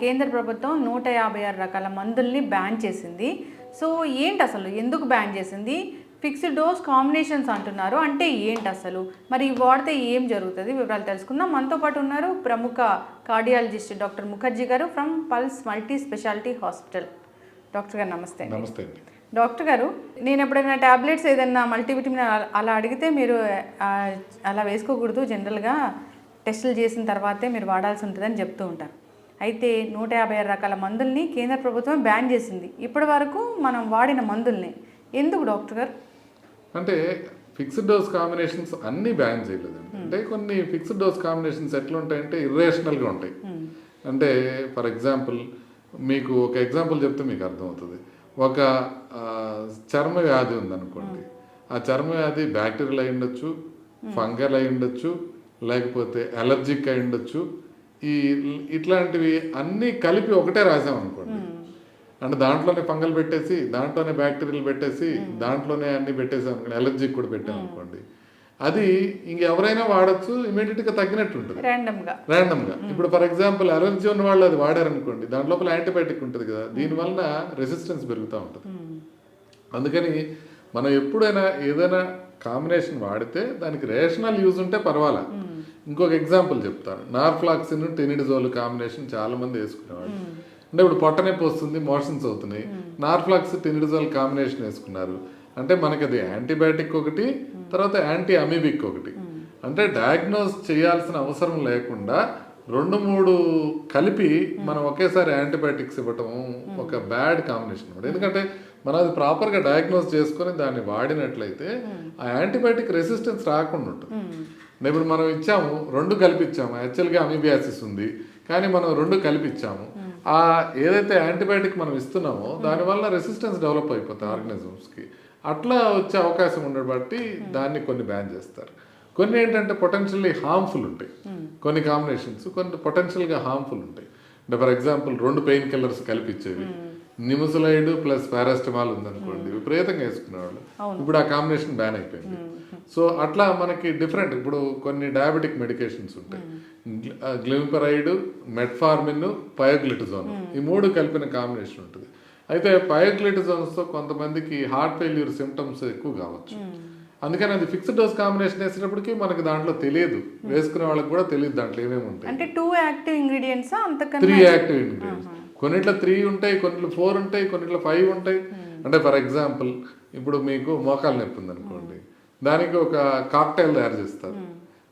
కేంద్ర ప్రభుత్వం నూట యాభై ఆరు రకాల మందుల్ని బ్యాన్ చేసింది. సో ఏంటి అసలు? ఎందుకు బ్యాన్ చేసింది? ఫిక్స్డ్ డోస్ కాంబినేషన్స్ అంటున్నారు. అంటే ఏంటి అసలు? మరి వాడితే ఏం జరుగుతుంది? వివరాలు తెలుసుకుందాం. మనతో పాటు ఉన్నారు ప్రముఖ కార్డియాలజిస్ట్ డాక్టర్ ముఖర్జీ గారు from Pulse multi speciality hospital. Doctor గారు నమస్తే నమస్తే అండి. డాక్టర్ గారు నేను ఎప్పుడైనా ట్యాబ్లెట్స్ ఏదైనా మల్టీవిటమిన్ అలా- అడిగితే మీరు అలా వేసుకోకూడదు. జనరల్గా టెస్టులు చేసిన తర్వాతే మీరు వాడాల్సి ఉంటుందని చెప్తూ ఉంటారు. అయితే నూట యాభై ఆరు రకాల మందుల్ని కేంద్ర ప్రభుత్వం బ్యాన్ చేసింది. ఇప్పటి వరకు మనం వాడిన మందుల్ని. ఎందుకు డాక్టర్ గారు? అంటే ఫిక్స్డ్ డోస్ కాంబినేషన్స్ అన్ని బ్యాన్ చేయలేదండి. అంటే కొన్ని ఫిక్స్డ్ డోస్ కాంబినేషన్స్ ఎట్లా ఉంటాయంటే ఇర్రేషనల్గా ఉంటాయి. అంటే ఫర్ ఎగ్జాంపుల్ మీకు ఒక ఎగ్జాంపుల్ చెప్తే మీకు అర్థమవుతుంది. ఒక చర్మ వ్యాధి ఉందనుకోండి. ఆ. చర్మ వ్యాధి బ్యాక్టీరియల్ అయి ఉండొచ్చు ఫంగల్ అయి ఉండొచ్చు లేకపోతే అలర్జిక్ అయి ఉండొచ్చు. ఈ ఇట్లాంటివి అన్నీ కలిపి ఒకటే రాసాం అనుకోండి. అంటే దాంట్లోనే ఫంగల్ పెట్టేసి దాంట్లోనే బ్యాక్టీరియల్ పెట్టేసి దాంట్లోనే అన్ని పెట్టేసి అనుకోండి ఎలర్జీకి కూడా పెట్టాం అనుకోండి. అది ఇంకెవరైనా వాడచ్చు ఇమీడియట్గా తగ్గినట్టు ఉంటుంది. ర్యాండమ్గా ర్యాండమ్గా ఇప్పుడు ఫర్ ఎగ్జాంపుల్ అలర్జీ ఉన్న వాళ్ళు అది వాడారనుకోండి దాని లోపల యాంటీబయాటిక్ ఉంటుంది కదా దీనివల్ల రెసిస్టెన్స్ పెరుగుతూ ఉంటుంది. అందుకని మనం ఎప్పుడైనా ఏదైనా కాంబినేషన్ వాడితే దానికి రేషనల్ యూజ్ ఉంటే పర్వాలా. ఇంకొక ఎగ్జాంపుల్ చెప్తాను నార్ఫ్లాక్సిన్ టెనిడిజోల్ కాంబినేషన్ చాలా మంది వేసుకునేవాళ్ళు అంటే ఇప్పుడు పొట్ట నొప్పి వస్తుంది మోషన్స్ అవుతున్నాయి. నార్ఫ్లాక్స్ టెనిడిజోల్ కాంబినేషన్ వేసుకున్నారు. అంటే మనకి అది యాంటీబయాటిక్ ఒకటి తర్వాత యాంటీ అమీబిక్ ఒకటి అంటే డయాగ్నోస్ చేయాల్సిన అవసరం లేకుండా రెండు మూడు కలిపి మనం ఒకేసారి యాంటీబయాటిక్స్ ఇవ్వటం ఒక బ్యాడ్ కాంబినేషన్ ఎందుకంటే మనం అది ప్రాపర్గా డయాగ్నోస్ చేసుకొని దాన్ని వాడినట్లయితే ఆ యాంటీబయాటిక్ రెసిస్టెన్స్ రాకుండా ఉంటుంది. ఇప్పుడు మనం ఇచ్చాము రెండు కలిపి ఇచ్చాము యాక్చువల్గా అమీబియాసిస్ ఉంది కానీ మనం రెండు కలిపి ఇచ్చాము ఆ ఏదైతే యాంటీబయాటిక్ మనం ఇస్తున్నామో దానివల్ల రెసిస్టెన్స్ డెవలప్ అయిపోతాయి ఆర్గనిజమ్స్కి. అట్లా వచ్చే అవకాశం ఉండడం బట్టి దాన్ని కొన్ని బ్యాన్ చేస్తారు. కొన్ని ఏంటంటే పొటెన్షియల్లీ హార్మ్ఫుల్ ఉంటాయి. కొన్ని కాంబినేషన్స్ కొన్ని పొటెన్షియల్గా హార్మ్ఫుల్ ఉంటాయి. అంటే ఫర్ ఎగ్జాంపుల్ రెండు పెయిన్ కిల్లర్స్ కలిపిచ్చేవి నిముసలైడ్ ప్లస్ పారాస్టమాల్ ఉందనుకోండి విపరీతంగా వేసుకునేవాళ్ళు. ఇప్పుడు ఆ కాంబినేషన్ బ్యాన్ అయిపోయింది. సో అట్లా మనకి డిఫరెంట్ ఇప్పుడు కొన్ని డయాబెటిక్ మెడికేషన్స్ ఉంటాయి. గ్లింపరైడ్ మెట్ఫార్మిన్ పయోగ్లిటిజోన్ ఈ మూడు కలిపిన కాంబినేషన్ ఉంటుంది. అయితే పయోగ్లిటిజోన్స్తో కొంతమందికి హార్ట్ ఫెయిల్యూర్ సిమ్టమ్స్ ఎక్కువ కావచ్చు. అందుకని అది ఫిక్స్డ్ డోస్ కాంబినేషన్ వేసేటప్పటికి మనకి దాంట్లో తెలియదు. వేసుకునే వాళ్ళకి కూడా తెలియదు దాంట్లో ఏమేమి ఉంటాయి. అంటే two active ingredients three active? Ingredients. కొన్నిట్లో త్రీ ఉంటాయి కొన్నిట్లో ఫోర్ ఉంటాయి కొన్నిట్లో ఫైవ్ ఉంటాయి. అంటే ఫర్ ఎగ్జాంపుల్ ఇప్పుడు మీకు మోకాలు నొప్పి ఉందనుకోండి. దానికి ఒక కాక్టైల్ తయారు చేస్తారు.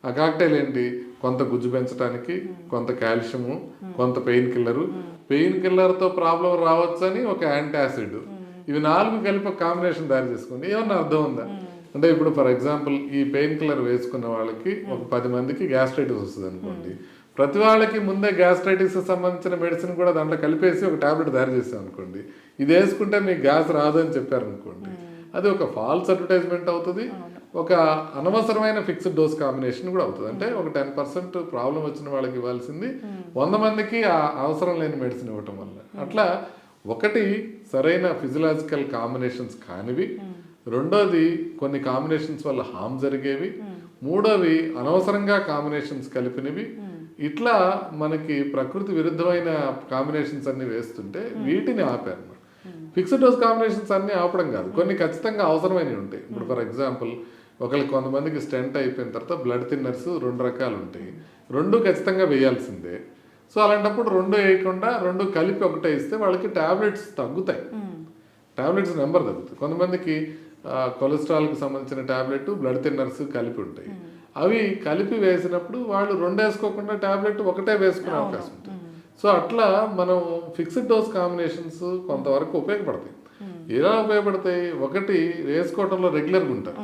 ఆ కాక్టైల్ ఏంటి? కొంత గుజ్జు పెంచడానికి కొంత కాల్షియము కొంత పెయిన్ కిల్లరు పెయిన్ కిల్లర్తో ప్రాబ్లం రావచ్చని ఒక యాంటాసిడ్. ఇవి నాలుగు కలిపి కాంబినేషన్ తయారు చేసుకోండి. ఏమన్నా అర్థం ఉందా? అంటే ఇప్పుడు ఫర్ ఎగ్జాంపుల్ ఈ పెయిన్ కిల్లర్ వేసుకున్న వాళ్ళకి ఒక పది మందికి గ్యాస్ట్రైటిస్ వస్తుంది అనుకోండి ప్రతి వాళ్ళకి ముందే గ్యాస్ట్రైటిస్ సంబంధించిన మెడిసిన్ కూడా దాంట్లో కలిపేసి ఒక టాబ్లెట్ తయారు చేసాం అనుకోండి ఇది వేసుకుంటే మీకు గ్యాస్ రాదు అని చెప్పారు అనుకోండి అది ఒక ఫాల్స్ అడ్వర్టైజ్మెంట్ అవుతుంది. ఒక అనవసరమైన ఫిక్స్డ్ డోస్ కాంబినేషన్ కూడా అవుతుంది. అంటే ఒక టెన్ పర్సెంట్ ప్రాబ్లం వచ్చిన వాళ్ళకి ఇవ్వాల్సింది. వంద మందికి ఆ అవసరం లేని మెడిసిన్ ఇవ్వటం వల్ల. అట్లా ఒకటి సరైన ఫిజియలాజికల్ కాంబినేషన్స్ కానివి. రెండోది కొన్ని కాంబినేషన్స్ వల్ల హామ్ జరిగేవి. మూడోవి అనవసరంగా కాంబినేషన్స్ కలిపినవి. ఇట్లా మనకి ప్రకృతి విరుద్ధమైన కాంబినేషన్స్ అన్ని వేస్తుంటే వీటిని ఆపారు ఫిక్స్డ్ డోస్ కాంబినేషన్స్ అన్ని ఆపడం కాదు. కొన్ని ఖచ్చితంగా అవసరమైనవి ఉంటాయి. ఇప్పుడు ఫర్ ఎగ్జాంపుల్ ఒకరికి కొంతమందికి స్టెంట్ అయిపోయిన తర్వాత బ్లడ్ థిన్నర్స్ రెండు రకాలు ఉంటాయి రెండు ఖచ్చితంగా వేయాల్సిందే. సో అలాంటప్పుడు రెండు వేయకుండా రెండు కలిపి ఒకటే ఇస్తే వాళ్ళకి టాబ్లెట్స్ తగ్గుతాయి. టాబ్లెట్స్ నెంబర్ తగ్గుతుంది కొంతమందికి కొలెస్ట్రాల్కి సంబంధించిన టాబ్లెట్ బ్లడ్ థిన్నర్స్ కలిపి ఉంటాయి. అవి కలిపి వేసినప్పుడు వాళ్ళు రెండు వేసుకోకుండా టాబ్లెట్ ఒకటే వేసుకునే అవకాశం ఉంటుంది. సో అట్లా మనం ఫిక్స్డ్ డోస్ కాంబినేషన్స్ కొంతవరకు ఉపయోగపడతాయి. ఎలా ఉపయోగపడతాయి? ఒకటి వేసుకోవడంలో రెగ్యులర్గా ఉంటారు.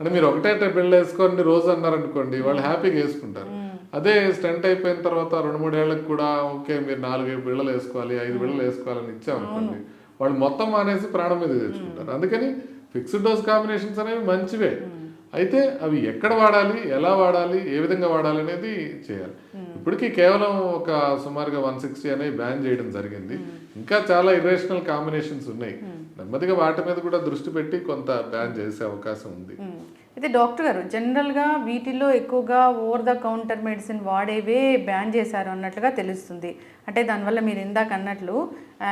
అంటే మీరు ఒకటే బిళ్ళ వేసుకోండి రోజు అన్నారనుకోండి వాళ్ళు హ్యాపీగా వేసుకుంటారు. అదే స్టెంట్ అయిపోయిన తర్వాత రెండు మూడు ఏళ్ళకి కూడా ఓకే మీరు నాలుగు బిళ్ళలు వేసుకోవాలి ఐదు బిళ్ళలు వేసుకోవాలని ఇచ్చామనుకోండి వాళ్ళు మొత్తం మానేసి ప్రాణం మీద తెచ్చుకుంటారు. అందుకని ఫిక్స్డ్ డోస్ కాంబినేషన్స్ అనేవి మంచివే. అయితే అవి ఎక్కడ వాడాలి ఎలా వాడాలి ఏ విధంగా వాడాలి అనేది చేయాలి. ఇప్పటికీ కేవలం ఒక సుమారుగా వన్ సిక్స్టీ అనేవి బ్యాన్ చేయడం జరిగింది. ఇంకా చాలా ఇరేషనల్ కాంబినేషన్స్ ఉన్నాయి. నెమ్మదిగా వాటి మీద కూడా దృష్టి పెట్టి కొంత బ్యాన్ చేసే అవకాశం ఉంది. మ్మ్. అయితే డాక్టర్ గారు జనరల్గా వీటిల్లో ఎక్కువగా ఓవర్ ద కౌంటర్ మెడిసిన్ వాడేవే బ్యాన్ చేశారు అన్నట్లుగా తెలుస్తుంది. అంటే దానివల్ల మీరు ఇందాక అన్నట్లు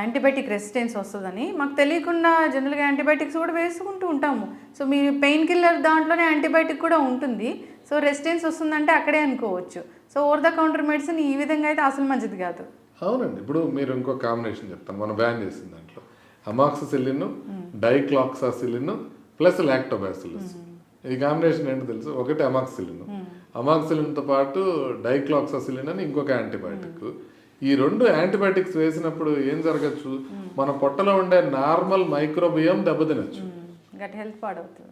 యాంటీబయాటిక్ రెసిస్టెన్స్ వస్తుందని మాకు తెలియకుండా జనరల్గా యాంటీబయాటిక్స్ కూడా వేసుకుంటూ ఉంటాము. సో మీ పెయిన్ కిల్లర్ దాంట్లోనే యాంటీబయాటిక్ కూడా ఉంటుంది. సో రెసిస్టెన్స్ వస్తుందంటే అక్కడే అనుకోవచ్చు. So over the counter medicine ఈ విధంగా అయితే అసలు మంచిది కాదు. అవునండి. ఇప్పుడు మీరు ఇంకో కాంబినేషన్ చెప్తాను మనం బ్యాన్ చేసిన దాంట్లో. అమాక్సిసిలిన్ డైక్లాక్సాసిలిన్ ప్లస్ లాక్టోబాసిలిస్ ఈ కాంబినేషన్ ఏంటో తెలుసు? ఒకటి అమాక్సిలిన్ అమాక్సిలిన్తో పాటు డైక్లాక్సాసిలిన్ అని ఇంకొక యాంటీబయాటిక్ ఈ రెండు యాంటీబయాటిక్స్ వేసినప్పుడు ఏం జరగచ్చు? మన పొట్టలో ఉండే నార్మల్ మైక్రోబియం దెబ్బతినచ్చు.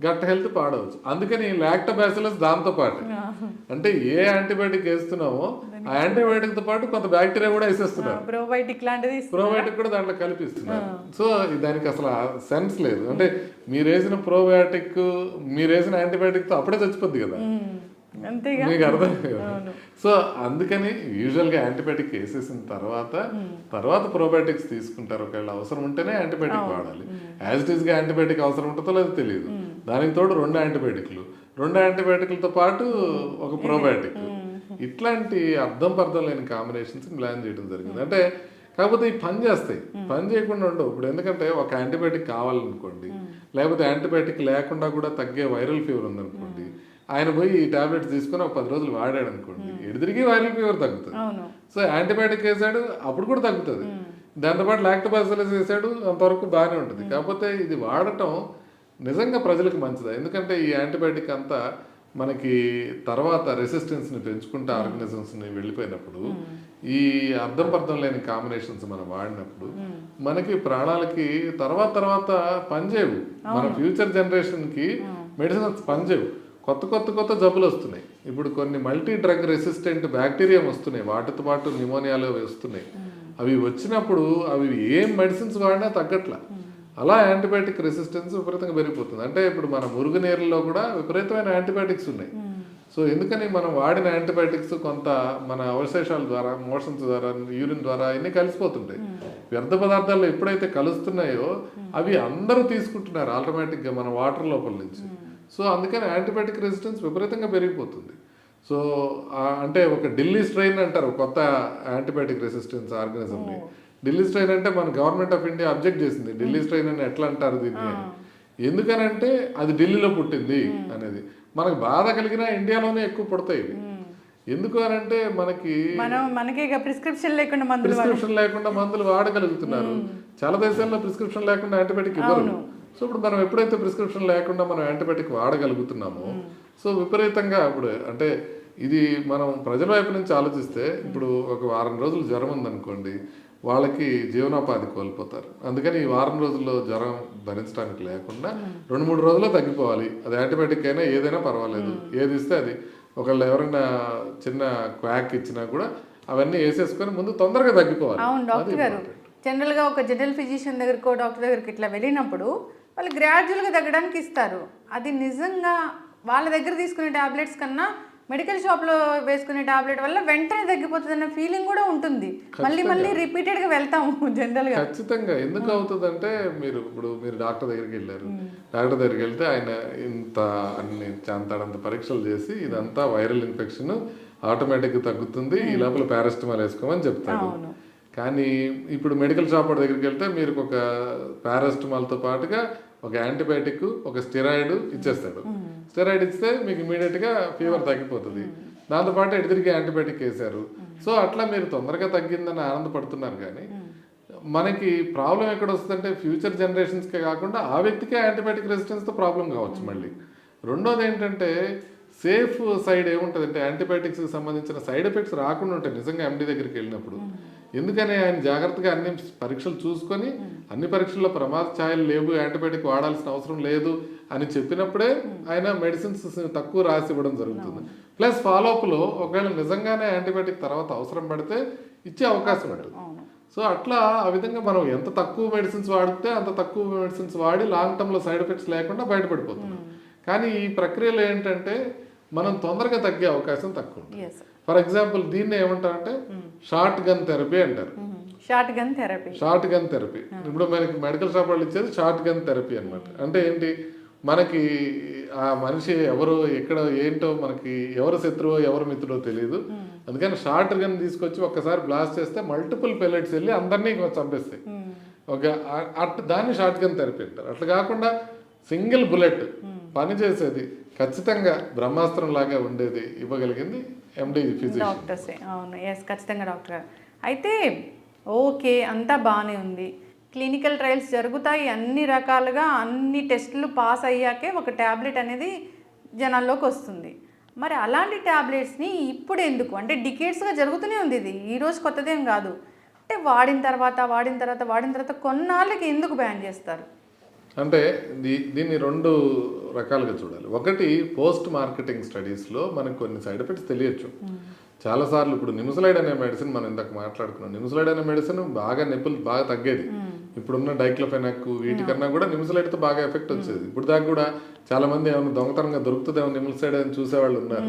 గట్ హెల్త్ పాడవచ్చు. అందుకని లాక్టోబాసిలస్ దాంతో పాటు అంటే ఏ యాంటీబయాటిక్ వేస్తున్నామో ఆ యాంటీబయాటిక్తో పాటు కొంత బ్యాక్టీరియా కూడా వేసేస్తున్నారు. ప్రోబయోటిక్ లాంటిది ప్రోబయాటిక్ కూడా దాంట్లో కల్పిస్తున్నారు. సో దానికి అసలు సెన్స్ లేదు. అంటే మీరు వేసిన ప్రోబయాటిక్ మీరు వేసిన యాంటీబయాటిక్తో అప్పుడే చచ్చిపోద్ది కదా. మీకు అర్థం కదా? సో అందుకని యూజువల్గా యాంటీబయాటిక్ వేసేసిన తర్వాత తర్వాత ప్రోబయాటిక్స్ తీసుకుంటారు. ఒకవేళ అవసరం ఉంటేనే యాంటీబయాటిక్ వాడాలి. యాజ్ ఇట్ ఈస్గా యాంటీబయాటిక్ అవసరం ఉంటుందో లేదో తెలియదు. దానికి తోడు రెండు యాంటీబయాటిక్లు. రెండు యాంటీబయాటిక్లతో పాటు ఒక ప్రోబయాటిక్ ఇట్లాంటి అర్థం పర్థం లేని కాంబినేషన్స్ ప్లాన్ చేయడం జరిగింది. అంటే కాకపోతే ఈ పని చేస్తాయి. పని చేయకుండా ఉండవు. ఇప్పుడు ఎందుకంటే ఒక యాంటీబయాటిక్ కావాలనుకోండి లేకపోతే యాంటీబయాటిక్ లేకుండా కూడా తగ్గే వైరల్ ఫీవర్ ఉందనుకోండి ఆయన పోయి ఈ టాబ్లెట్స్ తీసుకొని ఒక పది రోజులు వాడాడు అనుకోండి. ఎడిదిరిగి వైరల్ ఫీవర్ తగ్గుతుంది. సో యాంటీబయాటిక్ వేసాడు అప్పుడు కూడా తగ్గుతుంది. దాంతోపాటు లాక్టోబాసిలస్ వేసాడు అంతవరకు బాగానే ఉంటుంది. కాకపోతే ఇది వాడటం నిజంగా ప్రజలకు మంచిదా? ఎందుకంటే ఈ యాంటీబయాటిక్ అంతా మనకి తర్వాత రెసిస్టెన్స్ని పెంచుకుంటే ఆర్గనిజమ్స్ని వెళ్ళిపోయినప్పుడు ఈ అర్థం పర్థం లేని కాంబినేషన్స్ మనం వాడినప్పుడు మనకి ప్రాణాలకి తర్వాత తర్వాత పనిచేయవు. మన ఫ్యూచర్ జనరేషన్కి మెడిసిన్స్ పనిచేయవు. కొత్త కొత్త కొత్త జబ్బులు వస్తున్నాయి. ఇప్పుడు కొన్ని మల్టీ డ్రగ్ రెసిస్టెంట్ బ్యాక్టీరియా వస్తున్నాయి. వాటితో పాటు న్యూమోనియాలు వస్తున్నాయి. అవి వచ్చినప్పుడు అవి ఏం మెడిసిన్స్ వాడినా తగ్గట్ల. అలా యాంటీబయాటిక్ రెసిస్టెన్స్ విపరీతంగా పెరిగిపోతుంది. అంటే ఇప్పుడు మన మురుగునీరులో కూడా విపరీతమైన యాంటీబయాటిక్స్ ఉన్నాయి. సో ఎందుకని మనం వాడిన యాంటీబయాటిక్స్ కొంత మన అవశేషాల ద్వారా మోషన్స్ ద్వారా యూరిన్ ద్వారా అన్ని కలిసిపోతుంటాయి. వ్యర్థ పదార్థాలు ఎప్పుడైతే కలుస్తున్నాయో అవి అందరూ తీసుకుంటున్నారు ఆటోమేటిక్గా మన వాటర్ లోపల నుంచి. సో అందుకని యాంటీబయాటిక్ రెసిస్టెన్స్ విపరీతంగా పెరిగిపోతుంది. సో అంటే ఒక ఢిల్లీ స్ట్రెయిన్ అంటారు కొత్త యాంటీబయాటిక్ రెసిస్టెన్స్ ఆర్గనిజంని ఢిల్లీ స్ట్రెయిన్ అంటే మన గవర్నమెంట్ ఆఫ్ ఇండియా అబ్జెక్ట్ చేసింది ఢిల్లీ స్ట్రెయిన్ అని ఎట్లా అంటారు దీన్ని అని. ఎందుకనంటే అది ఢిల్లీలో పుట్టింది అనేది. మనకు బాధ కలిగినా ఇండియాలోనే ఎక్కువ పుడతాయి ఇవి. ఎందుకు మనకి మనం మనకి ఇక ప్రిస్క్రిప్షన్ లేకుండా మందులు ప్రిస్క్రిప్షన్ లేకుండా మందులు వాడగలుగుతున్నారు. చాలా దేశాల్లో ప్రిస్క్రిప్షన్ లేకుండా యాంటీబయాటిక్ ఇవ్వరు. సో ఇప్పుడు మనం ఎప్పుడైతే ప్రిస్క్రిప్షన్ లేకుండా మనం యాంటీబయాటిక్ వాడగలుగుతున్నామో సో విపరీతంగా ఇప్పుడు అంటే ఇది మనం ప్రజల వైపు నుంచి ఆలోచిస్తే ఇప్పుడు ఒక వారం రోజులు జ్వరం ఉందనుకోండి వాళ్ళకి జీవనోపాధి కోల్పోతారు. అందుకని ఈ వారం రోజుల్లో జ్వరం భరించడానికి లేకుండా రెండు మూడు రోజుల్లో తగ్గిపోవాలి. అది యాంటీబయాటిక్ అయినా ఏదైనా పర్వాలేదు. ఏది ఇస్తే అది. ఒకళ్ళు ఎవరైనా చిన్న క్వాక్ ఇచ్చినా కూడా అవన్నీ వేసేసుకొని ముందు తొందరగా తగ్గిపోవాలి. అవును డాక్టర్ గారు. జనరల్గా ఒక జనరల్ ఫిజిషియన్ దగ్గరకో డాక్టర్ దగ్గరికి ఇట్లా వెళ్ళినప్పుడు వాళ్ళు గ్రాడ్యువల్గా తగ్గడానికి ఇస్తారు. అది నిజంగా వాళ్ళ దగ్గర తీసుకునే టాబ్లెట్స్ కన్నా మెడికల్ షాప్లో వేసుకునే టాబ్లెట్ వల్ల వెంటనే తగ్గిపోతుంది అన్న ఫీలింగ్ కూడా ఉంటుంది. మళ్ళీ మళ్ళీ రిపీటెడ్గా వెళ్తాము జనరల్గా ఖచ్చితంగా. ఎందుకు అవుతుందంటే మీరు ఇప్పుడు మీరు డాక్టర్ దగ్గరికి వెళ్ళారు. డాక్టర్ దగ్గరికి వెళ్తే ఆయన ఇంత అన్ని అంతడంత పరీక్షలు చేసి ఇదంతా వైరల్ ఇన్ఫెక్షన్ ఆటోమేటిక్ తగ్గుతుంది. ఈ లోపల పారాసిటమాల్ వేసుకోమని చెప్తాడు. కానీ ఇప్పుడు మెడికల్ షాప్ దగ్గరికి వెళ్తే మీరు ఒక paracetamol తో పాటుగా ఒక యాంటీబయాటిక్ ఒక స్టెరాయిడ్ ఇచ్చేస్తాడు స్టెరాయిడ్ ఇస్తే మీకు immediate గా ఫీవర్ తగ్గిపోతుంది. దాంతోపాటు ఎడిదిరిగి యాంటీబయాటిక్ వేశారు. సో అట్లా మీరు తొందరగా తగ్గిందని ఆనందపడుతున్నారు కానీ మనకి ప్రాబ్లం ఎక్కడ వస్తుందంటే ఫ్యూచర్ జనరేషన్స్కే కాకుండా ఆ వ్యక్తికే యాంటీబయాటిక్ రెసిస్టెన్స్తో ప్రాబ్లం కావచ్చు మళ్ళీ. రెండోది ఏంటంటే సేఫ్ సైడ్ ఏముంటుందంటే యాంటీబయాటిక్స్కి సంబంధించిన సైడ్ ఎఫెక్ట్స్ రాకుండా ఉంటాయి. నిజంగా ఎండి దగ్గరికి వెళ్ళినప్పుడు. ఎందుకని ఆయన జాగ్రత్తగా అన్ని పరీక్షలు చూసుకొని అన్ని పరీక్షల్లో ప్రమాద ఛాయలు లేవు యాంటీబయాటిక్ వాడాల్సిన అవసరం లేదు అని చెప్పినప్పుడే ఆయన మెడిసిన్స్ తక్కువ రాసి ఇవ్వడం జరుగుతుంది. ప్లస్ ఫాలోఅప్లో ఒకవేళ నిజంగానే యాంటీబయాటిక్ తర్వాత అవసరం పడితే ఇచ్చే అవకాశం ఉంటుంది. సో అట్లా ఆ విధంగా మనం ఎంత తక్కువ మెడిసిన్స్ వాడితే అంత తక్కువ మెడిసిన్స్ వాడి లాంగ్ టర్మ్లో సైడ్ ఎఫెక్ట్స్ లేకుండా బయటపడిపోతున్నాం. కానీ ఈ ప్రక్రియలో ఏంటంటే మనం తొందరగా తగ్గే అవకాశం తక్కువ ఫర్ ఎగ్జాంపుల్ దీన్ని ఏమంటారంటే షార్ట్ గన్ థెరపీ అంటారు. Shotgun therapy. Shotgun therapy. ఇప్పుడు మనకి మెడికల్ షాప్ వాళ్ళు ఇచ్చేది షార్ట్ గన్ థెరపీ అన్నమాట. అంటే ఏంటి? మనకి ఆ మనిషి ఎవరు ఎక్కడ ఏంటో మనకి ఎవరు శత్రువో ఎవరు మిత్రుడో తెలియదు అందుకని షార్ట్ గన్ తీసుకొచ్చి ఒక్కసారి బ్లాస్ట్ చేస్తే మల్టిపుల్ పెల్లెట్స్ వెళ్ళి అందరినీ చంపేస్తాయి. ఒక అట్ దాన్ని షార్ట్ గన్ థెరపీ అంటారు. అట్లా కాకుండా సింగిల్ బుల్లెట్ పని చేసేది ఖచ్చితంగా బ్రహ్మాస్త్రం లాగా ఉండేది ఇవ్వగలిగింది ఎండి డాక్టర్సే అవును. ఎస్ ఖచ్చితంగా డాక్టర్ గారు. అయితే ఓకే అంతా బాగానే ఉంది. క్లినికల్ ట్రయల్స్ జరుగుతాయి అన్ని రకాలుగా అన్ని టెస్టులు పాస్ అయ్యాకే ఒక ట్యాబ్లెట్ అనేది జనాల్లోకి వస్తుంది. మరి అలాంటి ట్యాబ్లెట్స్ని ఇప్పుడు ఎందుకు అంటే డికేట్స్గా జరుగుతూనే ఉంది ఇది. ఈరోజు కొత్తదేం కాదు. అంటే వాడిన తర్వాత వాడిన తర్వాత వాడిన తర్వాత కొన్నాళ్ళకి ఎందుకు బ్యాన్ చేస్తారు? అంటే దీ- దీన్ని రెండు రకాలుగా చూడాలి. ఒకటి పోస్ట్ మార్కెటింగ్ స్టడీస్లో మనకు కొన్ని సైడ్ ఎఫెక్ట్స్ తెలియచ్చు. చాలాసార్లు ఇప్పుడు నిమ్సలైడ్ అనే మెడిసిన్ మనం ఇందాక మాట్లాడుకున్నాం. నిమ్సలైడ్ అనే మెడిసిన్ బాగా నొప్పులు బాగా తగ్గేది. ఇప్పుడున్న డైక్లోఫెనాక్ వీటికన్నా కూడా నిమ్సలైడ్తో బాగా ఎఫెక్ట్ వచ్చేది. ఇప్పుడు దాకా కూడా చాలా మంది ఏమైనా దొంగతనంగా దొరుకుతుందేమో నిమ్సలైడ్ అని చూసేవాళ్ళు ఉన్నారు.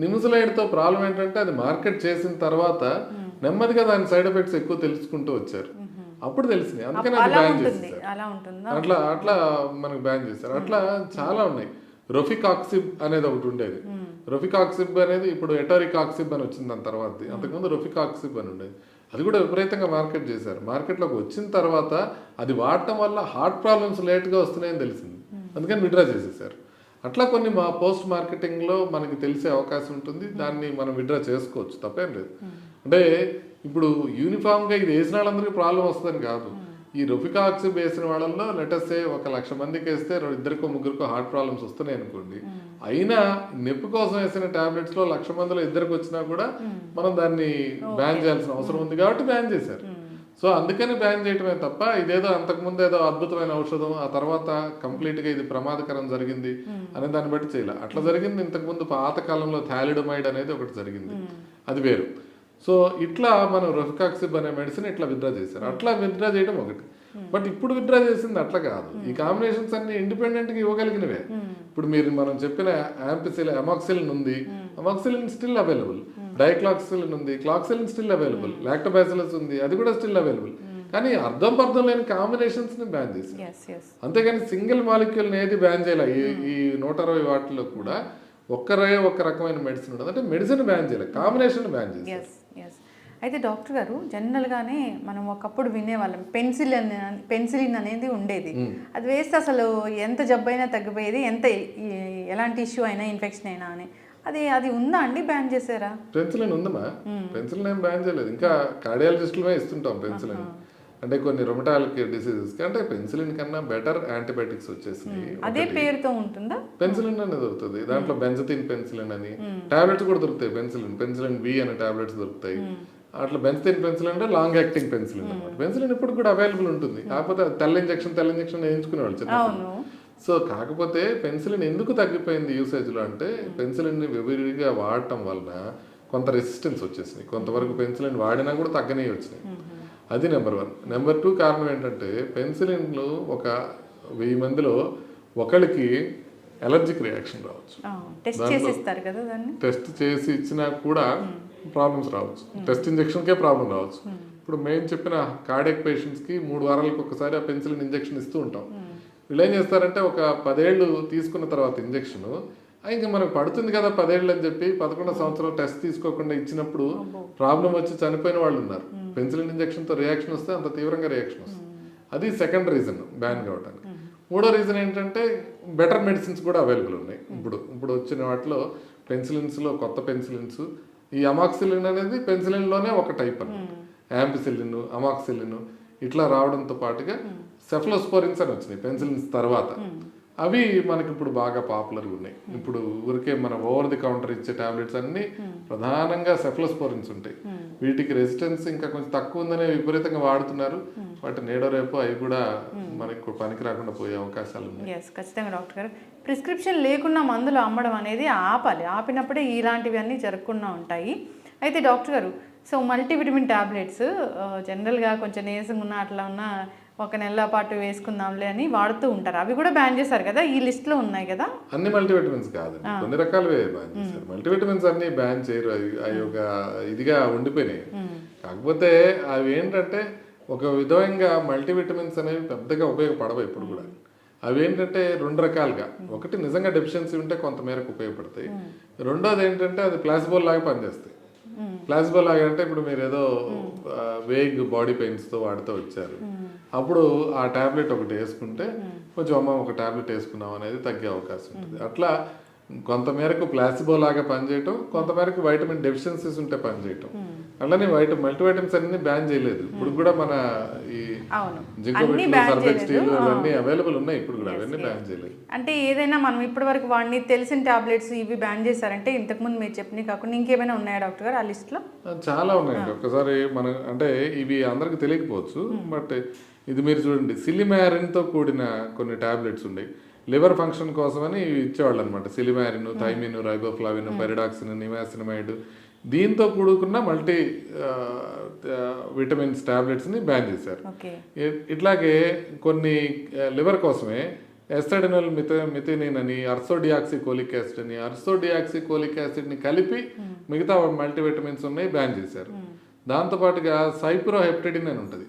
నిమ్సలైడ్తో ప్రాబ్లం ఏంటంటే అది మార్కెట్ చేసిన తర్వాత నెమ్మదిగా దాని సైడ్ ఎఫెక్ట్స్ ఎక్కువ తెలుసుకుంటూ వచ్చారు. అప్పుడు తెలిసింది. అందుకని అది బ్యాన్ ఉంటుందా. అట్లా అట్లా మనకు బ్యాన్ చేశారు. అట్లా చాలా ఉన్నాయి. రొఫికాక్సిబ్ అనేది ఒకటి ఉండేది. రొఫికాక్సిబ్ అనేది ఇప్పుడు ఎటోరికాక్సిబ్ అని వచ్చింది దాని తర్వాత అంతకుముందు రొఫికాక్సిబ్ అని ఉండేది. అది కూడా విపరీతంగా మార్కెట్ చేశారు. మార్కెట్లోకి వచ్చిన తర్వాత అది వాడటం వల్ల హార్ట్ ప్రాబ్లమ్స్ లేట్గా వస్తున్నాయని తెలిసింది. అందుకని విడ్రా చేసేసారు. అట్లా కొన్ని మా పోస్ట్ మార్కెటింగ్లో మనకి తెలిసే అవకాశం ఉంటుంది. దాన్ని మనం విడ్రా చేసుకోవచ్చు. తప్పేం లేదు. అంటే ఇప్పుడు యూనిఫామ్గా ఇది వేసిన వాళ్ళందరికీ ప్రాబ్లం వస్తుందని కాదు. ఈ రొఫికాక్సిబ్ వేసిన వాళ్ళల్లో లెటర్సే ఒక లక్ష మందికి వేస్తే ఇద్దరికో ముగ్గురికో హార్ట్ ప్రాబ్లమ్స్ వస్తున్నాయి అనుకోండి. అయినా నొప్పి కోసం వేసిన టాబ్లెట్స్లో లక్ష మందిలో ఇద్దరికి వచ్చినా కూడా మనం దాన్ని బ్యాన్ చేయాల్సిన అవసరం ఉంది కాబట్టి బ్యాన్ చేశారు. సో అందుకని బ్యాన్ చేయటమే తప్ప ఇదేదో అంతకుముందు ఏదో అద్భుతమైన ఔషధం ఆ తర్వాత కంప్లీట్గా ఇది ప్రమాదకరం జరిగింది అనే దాన్ని బట్టి చేయాలి. అట్లా జరిగింది ఇంతకుముందు పాత కాలంలో థాలిడమైడ్ అనేది ఒకటి జరిగింది. అది వేరు. సో ఇట్లా మనం రొఫికాక్సిబ్ అనే మెడిసిన్ ఇట్లా విత్డ్రా చేశారు. అట్లా విత్డ్రా చేయడం ఒకటి. బట్ ఇప్పుడు విత్డ్రా చేసింది అట్లా కాదు. ఈ కాంబినేషన్స్ అన్ని ఇండిపెండెంట్గా ఇవ్వగలిగినవే. ఇప్పుడు మీరు మనం చెప్పిన యాంపిసిల్ అమాక్సిలిన్ ఉంది. అమాక్సిలిన్ స్టిల్ అవైలబుల్ డైక్లాక్సిలిన్ ఉంది. క్లాక్సిలిన్ స్టిల్ అవైలబుల్ లాక్టోబాసిలస్ ఉంది. అది కూడా స్టిల్ అవైలబుల్ కానీ అర్థం పర్థం లేని కాంబినేషన్స్ని బ్యాన్ చేశారు. ఎస్ అంతేగాని సింగిల్ మాలిక్యూల్ ఏది బ్యాన్ చేయాలి? ఈ నూట అరవై వాటిలో కూడా ఒక్కరే ఒక రకమైన మెడిసిన్ ఉండదు. అంటే మెడిసిన్ బ్యాన్ చేయాలి కాంబినేషన్ బ్యాన్ చేయాలి అయితే డాక్టర్ గారు జనరల్గానే మనం ఒకప్పుడు వినేవాళ్ళం. పెన్సిలిన్ పెన్సిలిన్ అనేది ఉండేది. అది వేస్తే అసలు ఎంత జబ్బైనా తగ్గిపోయేది ఎంత ఎలాంటి ఇష్యూ అయినా ఇన్ఫెక్షన్ అయినా అని. అది అది ఉందా అండి బ్యాన్ చేశారా? పెన్సిలిన్ ఉందమ్మా. పెన్సిలిన్ ఏం బ్యాన్ చేయలేదు. ఇంకా కార్డియాలజిస్టులమే ఇస్తుంటాం పెన్సిలిన్. అంటే కొన్ని రొమటాలిక్ డిసీజెస్కి అంటే పెన్సిలిన్ కన్నా బెటర్ యాంటీబయాటిక్స్ వచ్చేసినాయి. అదే పేరుతో ఉంటుందా? పెన్సిలిన్ అనేది దొరుకుతుంది దాంట్లో బెంజతిన్ పెన్సిలిన్ అని టాబ్లెట్స్ కూడా దొరుకుతాయి పెన్సిలిన్ పెన్సిలిన్ బి అనే టాబ్లెట్స్ దొరుకుతాయి. అట్లా బెంజతిన్ పెన్సిలిన్ అంటే లాంగ్ యాక్టింగ్ పెన్సిలిన్ అనమాట పెన్సిలిన్ ఇప్పుడు కూడా అవైలబుల్ ఉంటుంది. కాకపోతే తెల్ల ఇంజెక్షన్ తెల్ల ఇంజెక్షన్ వేయించుకునేవాళ్ళు అవును. సో కాకపోతే పెన్సిలిన్ ఎందుకు తగ్గిపోయింది యూసేజ్లో అంటే పెన్సిలిన్ని విరివిగా వాడటం వలన కొంత రెసిస్టెన్స్ వచ్చేసినాయి. కొంతవరకు పెన్సిలిన్ వాడినా కూడా తగ్గనే వచ్చినాయి. అది నెంబర్ వన్ నెంబర్ టూ కారణం ఏంటంటే పెన్సిలిన్లు ఒక వెయ్యి మందిలో ఒకరికి ఎలర్జిక్ రియాక్షన్ రావచ్చు. టెస్ట్ చేసి టెస్ట్ ఇచ్చినా కూడా ప్రాబ్లమ్స్ రావచ్చు. టెస్ట్ ఇంజెక్షన్కే ప్రాబ్లం రావచ్చు. ఇప్పుడు మేము చెప్పిన కార్డియక్ పేషెంట్స్కి మూడు వారాలకు ఒకసారి ఆ పెన్సిలిన్ ఇంజెక్షన్ ఇస్తూ ఉంటాం. వీళ్ళు ఏం చేస్తారంటే ఒక పదేళ్ళు తీసుకున్న తర్వాత ఇంజెక్షన్ ఇంకా మనకు పడుతుంది కదా పదేళ్ళు అని చెప్పి పదకొండో సంవత్సరం టెస్ట్ తీసుకోకుండా ఇచ్చినప్పుడు ప్రాబ్లం వచ్చి చనిపోయిన వాళ్ళు ఉన్నారు. పెన్సిలిన్ ఇంజెక్షన్తో రియాక్షన్ వస్తే అంత తీవ్రంగా రియాక్షన్ వస్తుంది. అది సెకండ్ రీజన్ బ్యాన్ కావడానికి మూడో రీజన్ ఏంటంటే బెటర్ మెడిసిన్స్ కూడా అవైలబుల్ ఉన్నాయి. ఇప్పుడు ఇప్పుడు వచ్చిన వాటిలో పెన్సిలిన్స్లో కొత్త పెన్సిలిన్స్ ఈ అమాక్సిలిన్ అనేది పెన్సిలిన్లోనే ఒక టైప్ అన్నమాట. యాంపిసిలిన్ అమాక్సిలిన్ ఇట్లా రావడంతో పాటుగా సెఫలోస్పోరిన్స్ అని వచ్చినాయి పెన్సిలిన్స్ తర్వాత. అవి మనకి ఇప్పుడు బాగా పాపులర్గా ఉన్నాయి. ఇప్పుడు ఊరికే మన ఓవర్ ది కౌంటర్ ఇచ్చే టాబ్లెట్స్ అన్ని ప్రధానంగా సెఫలోస్పోరిన్స్ ఉంటాయి. వీటికి రెసిస్టెన్స్ ఇంకా కొంచెం తక్కువ ఉందనే విపరీతంగా వాడుతున్నారు. వాటి నేడో రేపు అవి కూడా మనకి పనికి రాకుండా పోయే అవకాశాలు ఉన్నాయి. ఖచ్చితంగా డాక్టర్ గారు. ప్రిస్క్రిప్షన్ లేకుండా మందులు అమ్మడం అనేది ఆపాలి. ఆపినప్పుడే ఇలాంటివి అన్నీ జరగకుండా ఉంటాయి. అయితే డాక్టర్ గారు సో మల్టీవిటమిన్ ట్యాబ్లెట్స్ జనరల్గా కొంచెం నీరసంగా ఉన్న అట్లా ఉన్న ఒక నెల పాటు వేసుకుందాంలే అని వాడుతూ ఉంటారు. అవి కూడా బ్యాన్ చేశారు కదా ఈ లిస్ట్లో ఉన్నాయి కదా? అన్ని మల్టీవిటమిన్స్ కాదు కొన్ని రకాలవే బ్యాన్ చేశారు. మల్టీవిటమిన్స్ అన్ని బ్యాన్ చేయరు. అవి ఒక ఇదిగా ఉండిపోయినాయి. కాకపోతే అవి ఏంటంటే ఒక విధంగా మల్టీవిటమిన్స్ అనేవి పెద్దగా ఉపయోగపడవు ఇప్పుడు కూడా. అవి ఏంటంటే రెండు రకాలుగా. ఒకటి నిజంగా డెఫిషియన్సీ ఉంటే కొంత మేరకు ఉపయోగపడతాయి రెండోది ఏంటంటే అది ప్లాసిబోల్ లాగా పనిచేస్తాయి. ప్లాసిబోల్ లాగా అంటే ఇప్పుడు మీరు ఏదో వేగ్ బాడీ పెయిన్స్తో వాడుతూ వచ్చారు. అప్పుడు ఆ టాబ్లెట్ ఒకటి వేసుకుంటే కొంచెం అమ్మ ఒక టాబ్లెట్ వేసుకున్నాం అనేది తగ్గే అవకాశం ఉంటుంది. అట్లా కొంత మేరకు ప్లాసిబో లాగా పనిచేయటం కొంత మేరకు వైటమిన్ డెఫిషియన్సీస్ ఉంటే పనిచేయటం. అలానే వైట మల్టీవైటమ్స్ అన్ని బ్యాన్ చేయలేదు. ఇప్పుడు కూడా మన ఈ అవన్నీ అవైలబుల్ ఉన్నాయి ఇప్పుడు కూడా. అవన్నీ బ్యాన్ చేయలేదు. అంటే ఏదైనా మనం ఇప్పటి వరకు వాడిని తెలిసిన టాబ్లెట్స్ ఇవి బ్యాన్ చేశారంటే ఇంతకుముందు మీరు చెప్పినవి కాకుండా ఇంకేమైనా ఉన్నాయా డాక్టర్ గారు ఆ లిస్ట్లో? చాలా ఉన్నాయండి. ఒక్కసారి మన అంటే ఇవి అందరికి తెలియకపోవచ్చు బట్ ఇది మీరు చూడండి సిలిమారిన్తో కూడిన కొన్ని టాబ్లెట్స్ ఉన్నాయి లివర్ ఫంక్షన్ కోసమని ఇచ్చేవాళ్ళు అనమాట silymarin thiamine riboflavin pyridoxine niacinamide. దీంతో కూడుకున్న మల్టీ విటమిన్స్ టాబ్లెట్స్ని బ్యాన్ చేశారు. ఇట్లాగే కొన్ని లివర్ కోసమే ఎస్టడినల్ మిథ మిథినిన్ అని అర్సోడియాక్సి కోలిక్ యాసిడ్ అని అర్సోడియాక్సి కోలిక్ యాసిడ్ని కలిపి మిగతా మల్టీవిటమిన్స్ ఉన్నాయి బ్యాన్ చేశారు. దాంతోపాటుగా సైప్రోహెప్టిడిన్ అని ఉంటుంది.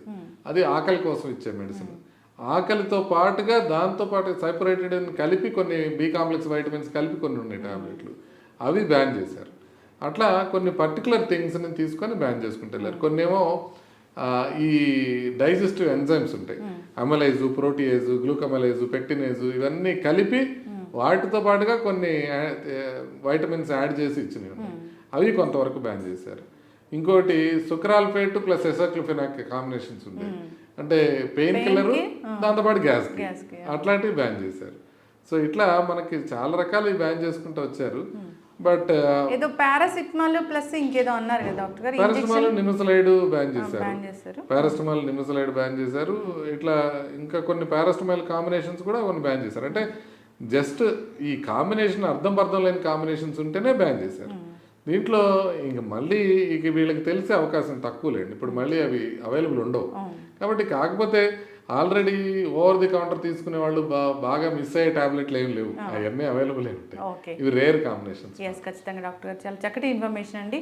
అది ఆకలి కోసం ఇచ్చే మెడిసిన్. ఆకలితో పాటుగా దాంతో పాటు సైప్రోహెప్టిడిన్ కలిపి కొన్ని బి కాంప్లెక్స్ వైటమిన్స్ కలిపి కొన్ని ఉన్నాయి టాబ్లెట్లు. అవి బ్యాన్ చేశారు. అట్లా కొన్ని పర్టికులర్ థింగ్స్ని తీసుకొని బ్యాన్ చేసుకుంటే వెళ్ళారు. కొన్ని ఏమో ఈ డైజెస్టివ్ ఎంజైమ్స్ ఉంటాయి. అమలైజు ప్రోటీయేజు గ్లూకమలైజు పెక్టినేజు ఇవన్నీ కలిపి వాటితో పాటుగా కొన్ని వైటమిన్స్ యాడ్ చేసి ఇచ్చినవి అవి కొంతవరకు బ్యాన్ చేశారు. ఇంకోటి సుక్రాల్ఫేట్ ప్లస్ ఎసక్లిఫెనాక్ కాంబినేషన్స్ ఉన్నాయి అంటే పెయిన్ కిల్లర్ దాంతోపాటు గ్యాస్ అట్లాంటివి బ్యాన్ చేశారు. సో ఇట్లా మనకి చాలా రకాలు బ్యాన్ చేసుకుంటూ వచ్చారు. బట్ ఏదో పారాసిటమాల్ ప్లస్ ఇంకేదో అన్నారు కదా డాక్టర్ గారు. పారాసిటమాల్ నిమిసలైడ్ బ్యాన్ చేశారు బ్యాన్ చేశారు. పారాసిటమాల్ నిమిసలైడ్ బ్యాన్ చేశారు. ఇట్లా ఇంకా కొన్ని పారాసిటమాల్ కాంబినేషన్స్ కూడా కొన్ని బ్యాన్ చేశారు. అంటే జస్ట్ ఈ కాంబినేషన్ అర్థం పర్థం లేని కాంబినేషన్స్ ఉంటేనే బ్యాన్ చేశారు. దీంట్లో ఇంక మళ్ళీ ఇక వీళ్ళకి తెలిసే అవకాశం తక్కువ లేండి. ఇప్పుడు మళ్ళీ అవి అవైలబుల్ ఉండవు. కాబట్టి కాకపోతే ఆల్రెడీ ఓవర్ ది కౌంటర్ తీసుకునే వాళ్ళు బాగా మిస్ అయ్యే టాబ్లెట్లు ఏం లేవు. అవన్నీ అవైలబుల్ ఉంటాయి. ఇవి రేర్ కాంబినేషన్స్ ఎస్ ఖచ్చితంగా డాక్టర్ గారు చాలా చక్కటి ఇన్ఫర్మేషన్ అండి.